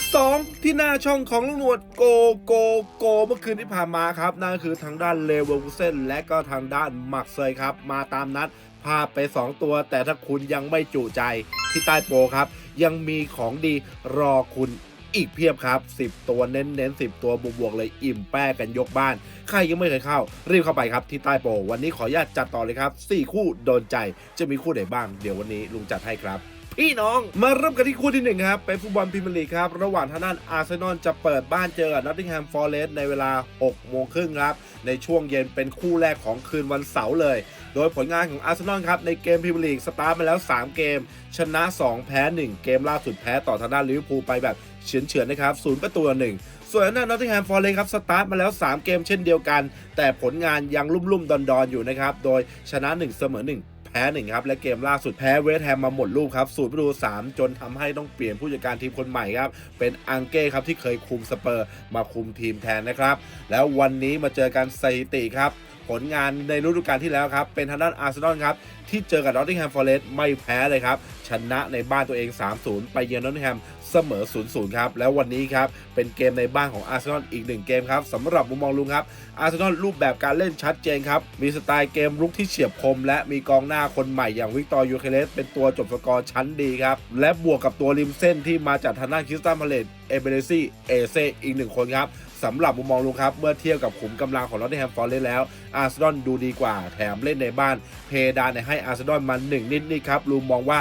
ก 2 ที่หน้าช่องของลุงหนวดโกโกโกเมื่อคืนที่ผ่านมาครับ นั่นคือทางด้านเลเวอร์คูเซนและก็ทางด้านมักเซยครับ มาตามนัดพาไป 2 ตัว แต่ถ้าคุณยังไม่จุใจที่ใต้โปรครับ ยังมีของดีรอคุณอีกเพียบครับ 10 ตัวเน้นเน้นๆ10 ตัวบวกๆเลยอิ่มแป้กันยกบ้าน ใครยังไม่เคยเข้า รีบเข้าไปครับที่ใต้โปรวันนี้ขออนุญาตจัดต่อเลยครับ 4 คู่โดนใจจะมีคู่ไหนบ้าง เดี๋ยววันนี้ลุงจัดให้ครับ พี่น้อง มาเริ่มกันที่คู่ที่หนึ่งครับเป็นฟุตบอลพรีเมียร์ลีกครับ ระหว่างทางด้านอาร์เซนอลจะเปิดบ้านเจอกับนอตติงแฮมฟอร์เรสต์ในเวลา 6 โมงครึ่งครับ ในช่วงเย็นเป็นคู่แรกของคืนวันเสาร์เลย โดยผลงานของอาร์เซนอลครับในเกมพรีเมียร์ลีกสตาร์ทมาแล้ว 3 เกม ชนะ 2 แพ้ 1 เกมล่าสุดแพ้ต่อทางด้านลิเวอร์พูลไปแบบเฉือนๆนะครับศูนย์ประตูหนึ่งส่วนทางด้านนอตติงแฮมฟอร์เรสต์ครับสตาร์ทมาแล้ว 3 เกมเช่นเดียวกัน แต่ผลงานยังลุ่มๆดอนๆอยู่นะครับโดยชนะ 1 เสมอ 1 แพ้หนึ่งครับและเกมล่าสุดแพ้เวสต์แฮมมาหมดลูกครับสูตรประตู3จนทำให้ต้องเปลี่ยนผู้จัดการทีมคนใหม่ครับเป็นอังเก้ครับที่เคยคุมสเปอร์มาคุมทีมแทนนะครับแล้ววันนี้มาเจอกันสถิติครับ ผลงานในฤดูกาลที่แล้วครับ เป็นทางด้านอาร์เซนอลครับ ที่เจอกับนอตติงแฮมฟอร์เรสต์ไม่แพ้เลยครับ ชนะในบ้านตัวเอง 3-0 ไปเยือนนอตติงแฮมเสมอ 0-0 ครับ แล้ววันนี้ครับ เป็นเกมในบ้านของอาร์เซนอลอีกหนึ่งเกมครับสำหรับมุมมองลุงครับ อาร์เซนอลรูปแบบการเล่นชัดเจนครับ มีสไตล์เกมรุกที่เฉียบคม และมีกองหน้าคนใหม่อย่างวิกตอร์ยูเคเลสเป็นตัวจบสกอร์ชั้นดีครับ และบวกกับตัวริมเส้นที่มาจากทางด้านคริสตันพาเลตเอเบเรซี่เอเซอีกหนึ่งคนครับ สำหรับมุมมองลุงครับ เมื่อเทียบกับขุมกำลังของนอตติงแฮมฟอร์เรสแล้วอาร์เซนอลดูดีกว่าแถมเล่นในบ้าน เพดานให้อาร์เซนอลมา1นิดนี่ครับลุงมองว่า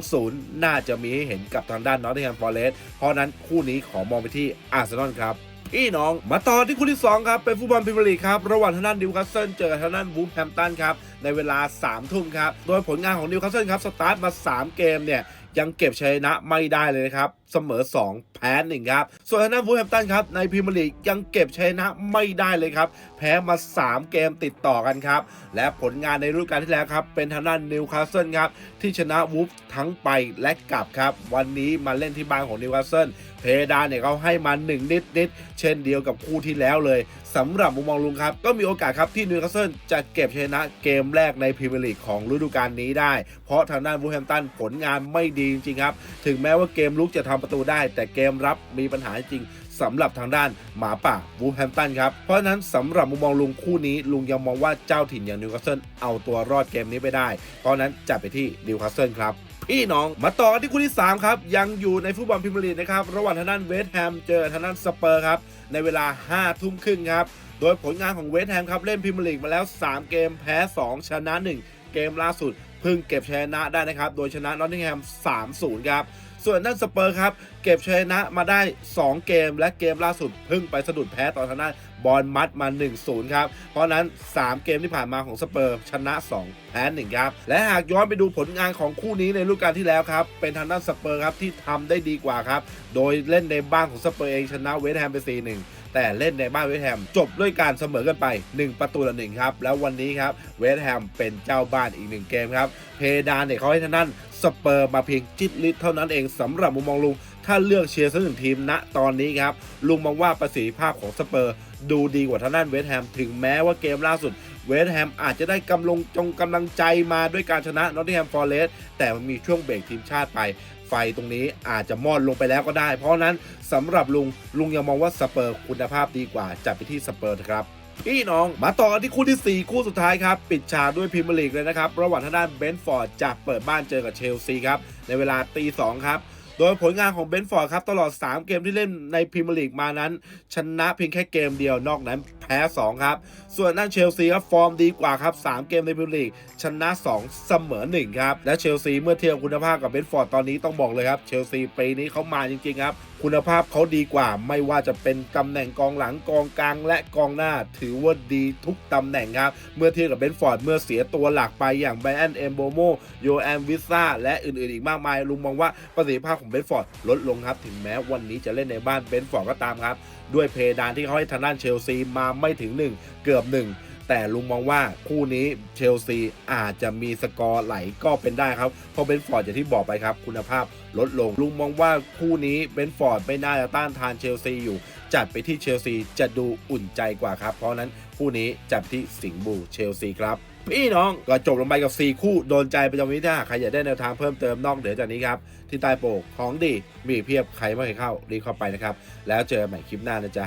2-0 น่าจะมีให้เห็นกับทางด้านนอตติงแฮมฟอร์เรสต์เพราะนั้นคู่นี้ขอมองไปที่อาร์เซนอลครับพี่น้องมาต่อที่คู่ที่ 2 ครับ เป็นฟุตบอลพรีเมียร์ลีกครับ ระหว่างทางด้านนิวคาสเซิลเจอกับทางด้านวูฟแฮมตันครับ ในเวลา 3 ทุ่มครับ โดยผลงานของนิวคาสเซิลครับ สตาร์ทมา 3 เกมเนี่ยยังเก็บชัยชนะไม่ได้เลยนะครับเสมอ 2 แพ้1ครับ ส่วนทางด้านวูแฮมตันครับในพรีเมียร์ลีกยังเก็บชัยชนะไม่ได้เลยครับ แพ้มา 3 เกมติดต่อกันครับ และผลงานในฤดูกาลที่แล้วครับ เป็นทางด้านนิวคาสเซิลครับที่ชนะวูฟทั้งไปและกลับครับ วันนี้มาเล่นที่บ้านของนิวคาสเซิลเพดานเนี่ยเขาให้มา1นิดนิดๆเช่นเดียวกับคู่ที่แล้วเลยสำหรับมุมมองลุงครับ ก็มีโอกาสครับที่นิวคาสเซิลจะเก็บชนะเกมแรกในพรีเมียร์ลีกของฤดูกาลนี้ได้ เพราะทางด้านวูแฮมป์ตันผลงานไม่ดีจริงครับ ถึงแม้ว่าเกมลุกจะทำประตูได้ แต่เกมรับมีปัญหาจริงสำหรับทางด้านหมาป่าวูแฮมป์ตันครับ เพราะฉะนั้นสำหรับมุมมองลุงคู่นี้ ลุงยังมองว่าเจ้าถิ่นอย่างนิวคาสเซิลเอาตัวรอดเกมนี้ไปได้ เพราะฉะนั้นจัดไปที่นิวคาสเซิลครับ พี่น้อง มาต่อกันที่คู่ที่ 3 ครับ ยังอยู่ในฟุตบอลพรีเมียร์ลีกนะครับ ระหว่างทางด้านเวสต์แฮมเจอทางด้านสเปอร์ครับ ในเวลา 5 ทุ่มครึ่งครับ โดยผลงานของเวสต์แฮมครับ เล่นพรีเมียร์ลีกมาแล้ว 3 เกมแพ้ 2 ชนะ 1 เกมล่าสุดเพิ่งเก็บชัยชนะได้นะครับ โดยชนะนอตติงแฮม 3-0 ครับ ส่วนด้านสเปอร์ครับ เก็บชนะมาได้ 2 เกม และเกมล่าสุดเพิ่งไปสะดุดแพ้ต่อทางด้านบอลมัดมา 1-0 ครับ เพราะนั้น 3 เกมที่ผ่านมาของสเปอร์ ชนะ 2 แพ้ 1 ครับ และหากย้อนไปดูผลงานของคู่นี้ในฤดูกาลที่แล้วครับ เป็นทางด้านสเปอร์ครับที่ทำได้ดีกว่าครับ โดยเล่นในบ้านของสเปอร์เองชนะเวสต์แฮมไป 4-1แต่เล่นในบ้านเวสต์แฮมจบด้วยการเสมอกันไป 1 ประตูต่อหนึ่งครับ แล้ววันนี้ครับเวสต์แฮมเป็นเจ้าบ้านอีกหนึ่งเกมครับ เพดานเนี่ยเขาให้ทางด้าน สเปอร์มาเพียงจิตลิตเท่านั้นเองสำหรับมุมมองลุง ถ้าเลือกเชียร์สักหนึ่งทีมณตอนนี้ครับ ลุงมองว่าประสิทธิภาพของสเปอร์ ดูดีกว่าทางด้านเวสต์แฮมถึงแม้ว่าเกมล่าสุดเวสต์แฮมอาจจะได้กำลงจงกำลังใจมาด้วยการชนะนอตติงแฮมฟอร์เรสต์แต่มันมีช่วงเบรกทีมชาติไป ไฟตรงนี้อาจจะมอดลงไปแล้วก็ได้ เพราะนั้นสำหรับลุงลุงยังมองว่าสเปอร์คุณภาพดีกว่าจัดไปที่สเปอร์ครับ พี่น้อง มาต่อกันที่คู่ทีสี่ 4 คู่สุดท้ายครับ ปิดฉากด้วยพรีเมียร์ลีกเลยนะครับ ระหว่างทางด้านเบนฟอร์ดจะเปิดบ้านเจอกับเชลซีครับ ในเวลาตีสองครับ โดยผลงานของเบนฟอร์ดครับตลอด 3 เกมที่เล่นในพรีเมียร์ลีกมานั้น ชนะเพียงแค่เกมเดียวนอกนั้นแพ้ 2 ครับ ส่วนด้านเชลซีครับฟอร์มดีกว่าครับ 3 เกมในพรีเมียร์ลีกชนะ 2 เสมอ 1 ครับ และเชลซีเมื่อเทียบคุณภาพกับเบนฟอร์ดตอนนี้ต้องบอกเลยครับเชลซีปีนี้เขามาจริงๆครับคุณภาพเขาดีกว่าไม่ว่าจะเป็นตำแหน่งกองหลังกองกลางและกองหน้าถือว่าดีทุกตำแหน่งครับ เมื่อเทียบกับเบนฟอร์ดเมื่อเสียตัวหลักไปอย่างไบรอันเอมโบโมโยแอมวิซ่าและอื่นๆอีกมากมายลุงมองว่าประสิทธิภาพของเบนฟอร์ดลดลงครับ ถึงแม้วันนี้จะเล่นในบ้านเบนฟอร์ดก็ตามครับ ด้วยเพดานที่เขาให้ทางด้านเชลซีมาไม่ถึง 1 เกือบ 1 แต่ลุงมองว่าคู่นี้เชลซีอาจจะมีสกอร์ไหลก็เป็นได้ครับ เพราะเบนฟอร์ดอย่างที่บอกไปครับ คุณภาพลดลง ลุงมองว่าคู่นี้เบนฟอร์ดไม่น่าจะต้านทานเชลซีอยู่ จัดไปที่เชลซีจะดูอุ่นใจกว่าครับ เพราะฉะนั้นคู่นี้จัดที่สิงห์บูเชลซีครับ พี่น้องก็จบลงไปกับ 4 คู่โดนใจประจำวันนี้ถ้าใครอยากได้แนวทางเพิ่มเติมนอกเหนือจากนี้ครับ ที่ใต้โปกของดีมีเพียบใครไม่เคยเข้ารีบเข้าไปนะครับ แล้วเจอกันใหม่คลิปหน้านะจ๊ะ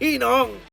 พี่น้อง